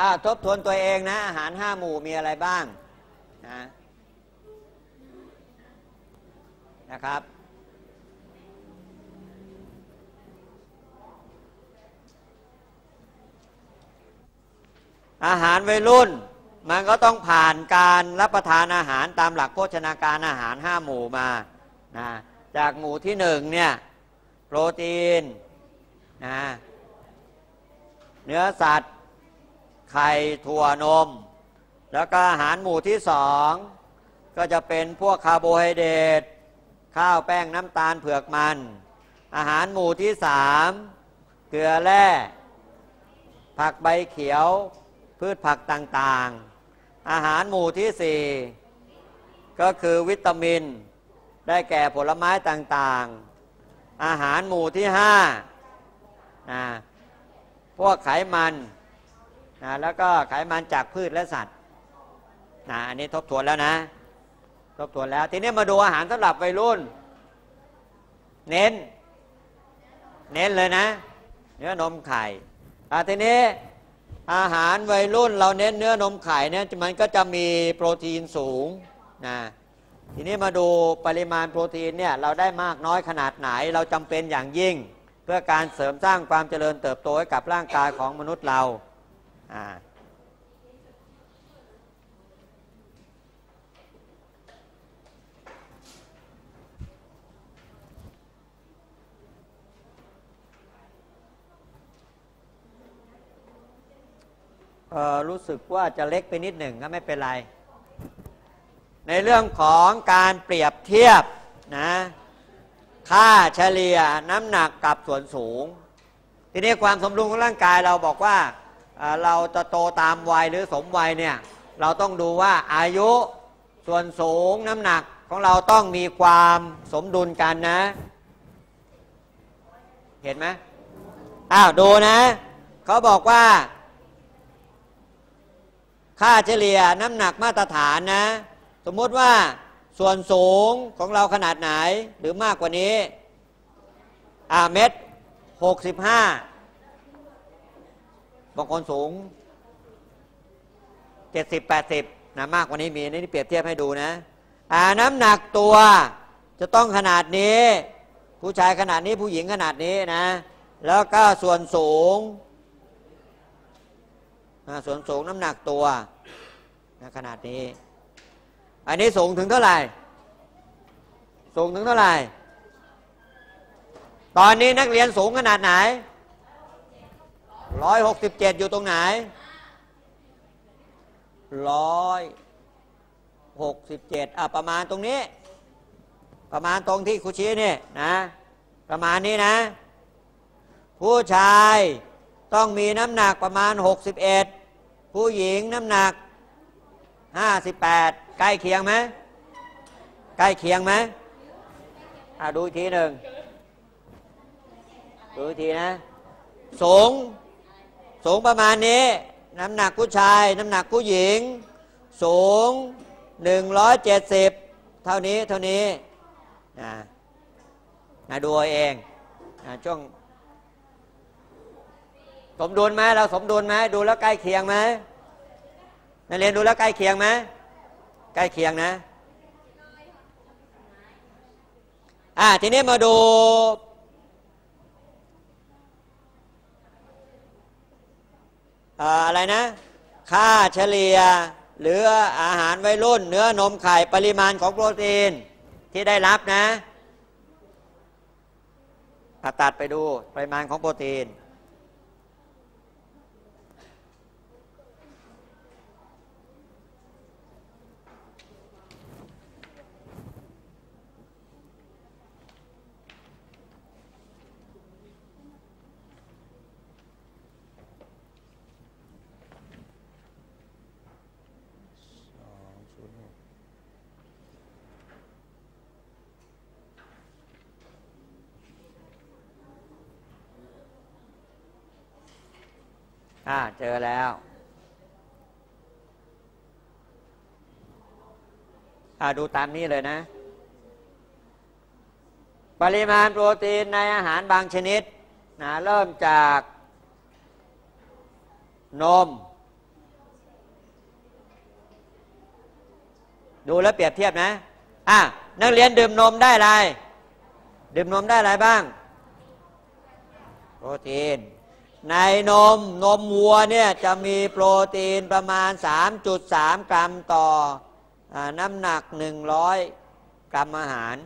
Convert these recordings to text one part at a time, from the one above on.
อ่าทบทวนตัวเองนะ อาหารห้าหมู่มีอะไรบ้างนะนะครับอาหารวัยรุ่น มันก็ต้องผ่านการรับประทานอาหารตามหลักโภชนาการอาหารห้าหมู่มานะจากหมู่ที่หนึ่งเนี่ยโปรตีนนะเนื้อสัตว์ ไข่ถั่วนม แล้วก็อาหารหมู่ที่สองก็จะเป็นพวกคาร์โบไฮเดรตข้าวแป้งน้ำตาลเผือกมัน อาหารหมู่ที่สามเกลือแร่ ผักใบเขียว พืชผักต่างๆ อาหารหมู่ที่สี่ก็คือวิตามิน ได้แก่ผลไม้ต่างๆ อาหารหมู่ที่ห้าพวกไขมัน นะแล้วก็ไขมันจากพืชและสัตว์นะอันนี้ทบทวนแล้วนะ ทบทวนแล้ว ทีนี้มาดูอาหารสำหรับวัยรุ่น เน้น เน้นเลยนะ เนื้อนมไข่อ่าทีนี้อาหารวัยรุ่นเราเน้นเนื้อนมไข่เนี่ยมันก็จะมีโปรตีนสูงนะทีนี้มาดูปริมาณโปรตีนเนี่ยเราได้มากน้อยขนาดไหน เราจำเป็นอย่างยิ่ง เพื่อการเสริมสร้างความเจริญเติบโตให้กับร่างกายของมนุษย์เรา อ่าเออรู้สึกว่าจะเล็กไปนิดหนึ่งก็ไม่เป็นไร ในเรื่องของการเปรียบเทียบนะค่าเฉลี่ยน้ำหนักกับส่วนสูง ทีนี้ความสมดุลของร่างกายเราบอกว่า เราจะโตตามวัยหรือสมวัยเนี่ยเราต้องดูว่าอายุส่วนสูงน้ำหนักของเราต้องมีความสมดุลกันนะ เห็นไหมอ้าวดูนะ เขาบอกว่า ค่าเฉลี่ยน้ำหนักมาตรฐานนะ สมมติว่าส่วนสูงของเราขนาดไหนหรือมากกว่านี้ อ่าเม็ดหกสิบห้า บางคนสูงเจ็ดสิบแปดสิบนะมากกว่านี้มีนี่เปรียบเทียบให้ดูนะอ่าน้ำหนักตัวจะต้องขนาดนี้ ผู้ชายขนาดนี้ผู้หญิงขนาดนี้นะ แล้วก็ส่วนสูงส่วนสูงน้ำหนักตัวนะขนาดนี้ อันนี้สูงถึงเท่าไหร่ สูงถึงเท่าไหร่ ตอนนี้นักเรียนสูงขนาดไหน ร้อยหกสิบเจ็ดอยู่ตรงไหนร้อยหกสิบเจ็ดอะประมาณตรงนี้ ประมาณตรงที่ครูชี้นี่นะ ประมาณนี้นะ ผู้ชายต้องมีน้ำหนักประมาณ61ผู้หญิงน้ำหนัก58ใกล้เคียงไหมใกล้เคียงไหมอ่าดูอีกทีหนึ่งดูอีกทีนะ สูง สูงประมาณนี้ น้ำหนักผู้ชาย น้ำหนักผู้หญิง สูง 170 เท่านี้เท่านี้นะนะดูเองนะช่วงสมดุลไหมเราสมดุลไหมดูแล้วใกล้เคียงไหมนักเรียนดูแล้วใกล้เคียงไหมใกล้เคียงนะอ่าทีนี้มาดู อะไรนะ ค่าเฉลี่ยหรืออาหารวัยรุ่น เนื้อนมไข่ปริมาณของโปรตีนที่ได้รับนะผ่าตัดไปดูปริมาณของโปรตีน อ่าเจอแล้ว อ่าดูตามนี้เลยนะ ปริมาณโปรตีนในอาหารบางชนิดนะเริ่มจากนม ดูแล้วเปรียบเทียบนะ อะ นักเรียนดื่มนมได้อะไร ดื่มนมได้อะไรบ้าง โปรตีน ในนมนมวัวเนี่ยจะมีโปรตีนประมาณ 3.3 กรัมต่ออน้ำหนัก 100 กรัมอาหาร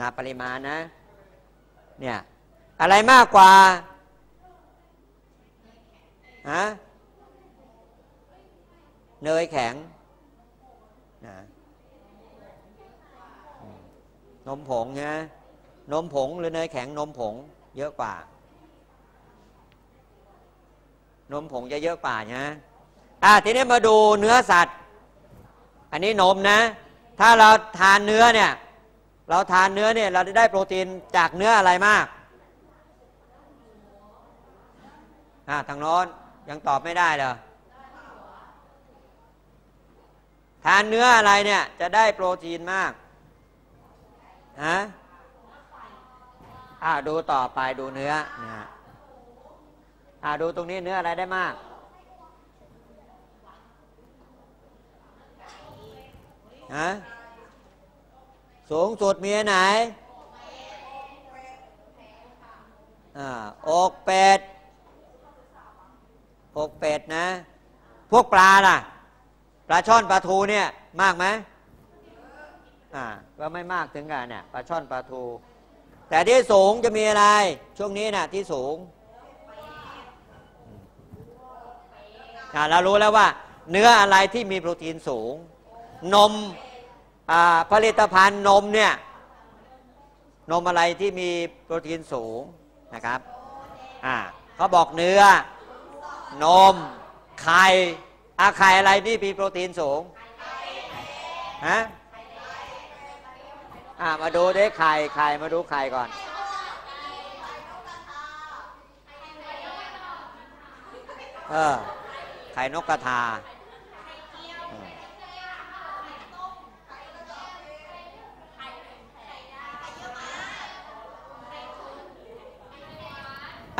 นะปริมาณนะเนี่ยอะไรมากกว่าฮะเนยแข็งนะนมผงนะนมผงหรือเนยแข็งนมผงเยอะกว่า นมผงจะเยอะกว่านะอะทีนี้มาดูเนื้อสัตว์ อันนี้นมนะ ถ้าเราทานเนื้อเนี่ย เราทานเนื้อเนี่ยเราจะได้โปรตีนจากเนื้ออะไรมากอ่าทางโน้นยังตอบไม่ได้เหรอทานเนื้ออะไรเนี่ยจะได้โปรตีนมากฮะอ่าดูต่อไปดูเนื้อนะฮะ อ่าดูตรงนี้เนื้ออะไรได้มาก ฮะ สูงสุดมีอันไหน อ่าอกเป็ดอกเป็ดนะ พวกปลาล่ะ ปลาช่อนปลาทูเนี่ย มากไหมอ่า ก็ไม่มากถึงกันเนี่ยปลาช่อนปลาทู แต่ที่สูงจะมีอะไร ช่วงนี้นะ่ะที่สูงอ่า เรารู้แล้วว่าเนื้ออะไรที่มีโปรตีนสูง นมผลิตภัณฑ์นมเนี่ยนมอะไรที่มีโปรตีนสูงนะครับเขาบอกเนื้อนมไข่อาไข่อะไรที่มีโปรตีนสูงฮะอ่ามาดูได้ไข่ไข่มาดูไข่ก่อนเออ ข่นกกระทา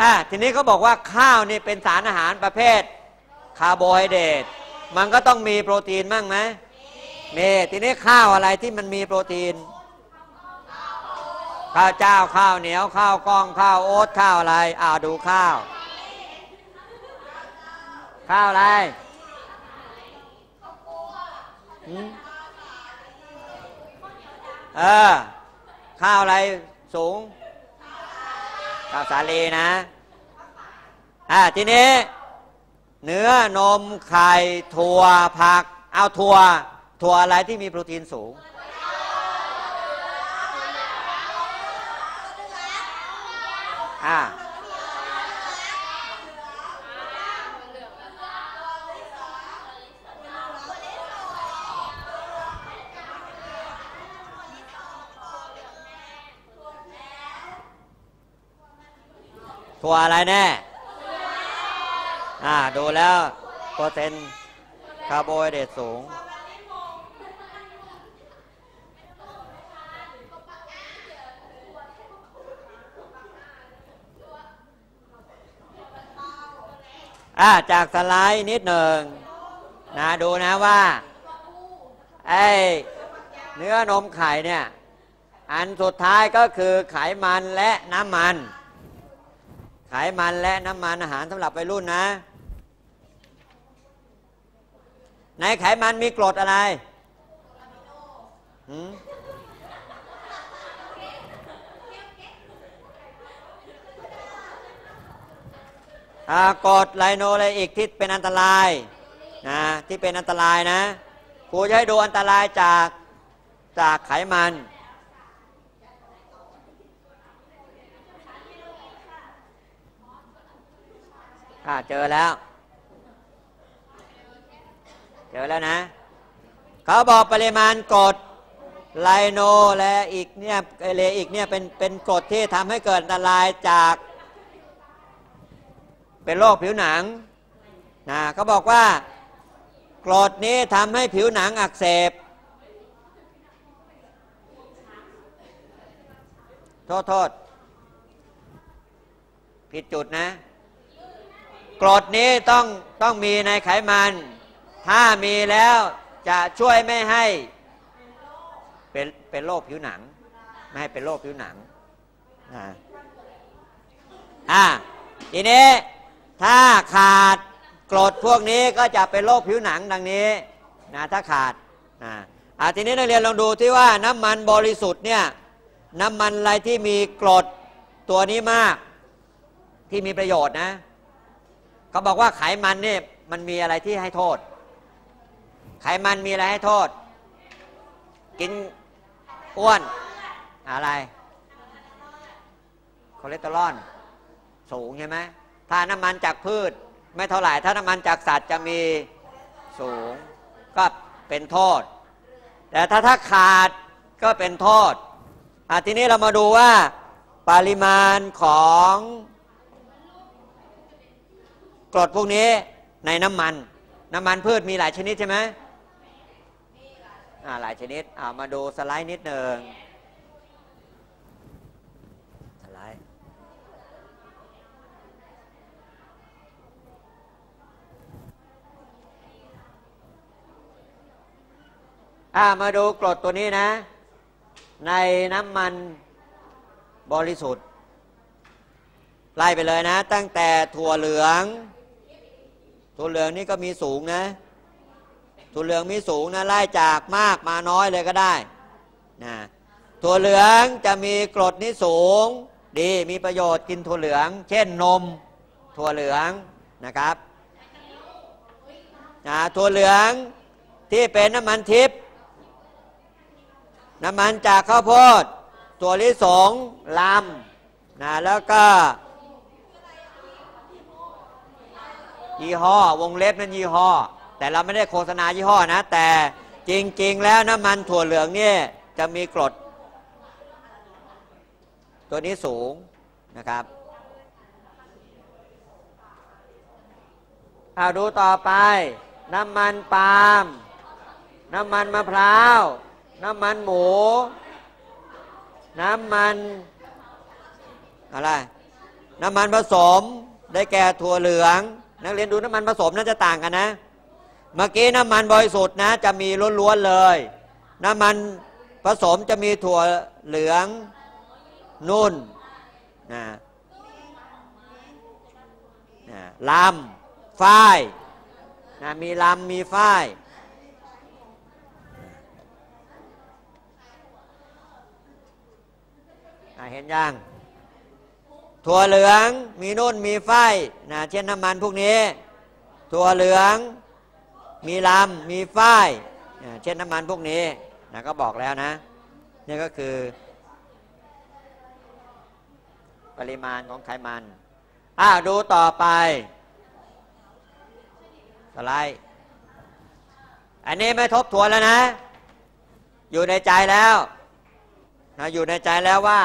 อ่าทีนี้เขาบอกว่าข้าวนี่เป็นสารอาหารประเภทคาร์โบไฮเดรตมันก็ต้องมีโปรตีนมั่งไหมมีทีนี้ข้าวอะไรที่มันมีโปรตีน ข้าวเจ้าข้าวเหนียวข้าวกล้องข้าวโอ๊ตข้าวอะไรอ่าดูข้าว ข้าวอะไรเออ ข้าวอะไรสูง ข้าวสาลีนะ อ่าทีนี้ เนื้อนมไข่ถั่วผัก เอาถั่ว ถั่วอะไรที่มีโปรตีนสูงอ่า ถั่วอะไรแน่อ่าดูแล้วเปอร์เซ็นต์คาร์โบไฮเดรตสูง อ่าจากสไลด์นิดหนึ่งนะดูนะว่าไอ้เนื้อนมไข่เนี่ย อันสุดท้ายก็คือไขมันและน้ำมัน ไขมันและน้ำมันอาหารสำหรับวัยรุ่นนะ ในไขมันมีกรดอะไรหืมกรดไลโนไลอิกที่เป็นอันตรายนะที่เป็นอันตรายนะครูจะให้ดูอันตรายจากจากไขมัน อ่าเจอแล้ว เจอแล้วนะ เขาบอกปริมาณกรดไลโนและอีกเนี่ยเลอีกเนี่ยเป็นเป็นกรดที่ทำให้เกิดอันตรายจาก เป็นโรคผิวหนังนะเขาบอกว่ากรดนี้ทำให้ผิวหนังอักเสบโทษโทษ ผิดจุดนะ กรดนี้ต้องต้องมีในไขมัน ถ้ามีแล้วจะช่วยไม่ให้เป็นเป็นโรคผิวหนัง ไม่ให้เป็นโรคผิวหนังอ่าอ่าทีนี้ถ้าขาดกรดพวกนี้ก็จะเป็นโรคผิวหนังดังนี้นะถ้าขาดนะอ่าทีนี้นักเรียนลองดูที่ว่าน้ำมันบริสุทธิ์เนี่ยน้ำมันอะไรที่มีกรดตัวนี้มากที่มีประโยชน์นะ เขาบอกว่าไขมันเนี่ยมันมีอะไรที่ให้โทษ ไขมันมีอะไรให้โทษ กินอ้วนอะไรคอเลสเตอรอลสูงใช่ไหมถ้าน้ำมันจากพืช ไม่เท่าไหร่ ถ้าน้ำมันจากสัตว์จะมีสูง ก็เป็นโทษ แต่ถ้าถ้าขาดก็เป็นโทษอะทีนี้เรามาดูว่าปริมาณของ กรดพวกนี้ในน้ำมัน น้ำมันพืชมีหลายชนิดใช่ไหมหลายชนิดามาดูสไลด์นิดหนึ่งสไลด์ามาดูกรดตัวนี้นะ ในน้ำมันบริสุทธิ์ ไล่ไปเลยนะ ตั้งแต่ถั่วเหลือง ถั่วเหลืองนี่ก็มีสูงนะถั่วเหลืองมีสูงนะไล่จากมากมาน้อยเลยก็ได้นะถั่วเหลืองจะมีกรดนี่สูง ดีมีประโยชน์กินถั่วเหลือง เช่นนม ถั่วเหลืองนะครับนะถั่วเหลืองที่เป็นน้ำมันทิพย์น้ำมันจากข้าวโพด ตัวลิสงลำนะแล้วก็ ยี่ห้อ วงเล็บนั้นยี่ห้อ แต่เราไม่ได้โฆษณายี่ห้อนะ แต่จริง ๆ แล้วน้ำมันถั่วเหลืองเนี่ยจะมีกรด ตัวนี้สูงนะครับเอาดูต่อไป น้ำมันปาล์มน้ำมันมะพร้าว น้ำมันหมู น้ำมันอะไร น้ำมันผสมได้แก่ถั่วเหลือง นักเรียนดูน้ำมันผสมน่าจะต่างกันนะ เมื่อกี้น้ำมันบริสุทธิ์นะ จะมีล้วนๆเลย น้ำมันผสมจะมีถั่วเหลืองนุ่นนะนะลำฝ้ายนะมีลำมีฝ้ายอะเห็นยัง ถั่วเหลืองมีนุ่นมีไฟนะเช่นน้ำมันพวกนี้ ถั่วเหลือง มีลำมีไฟนะเช่นน้ำมันพวกนี้นะก็บอกแล้วนะนี่ก็คือ ปริมาณของไขมันอ้าวดูต่อไปสไลด์อันนี้ไม่ทบทวนแล้วนะ อยู่ในใจแล้วนะอยู่ในใจแล้วว่า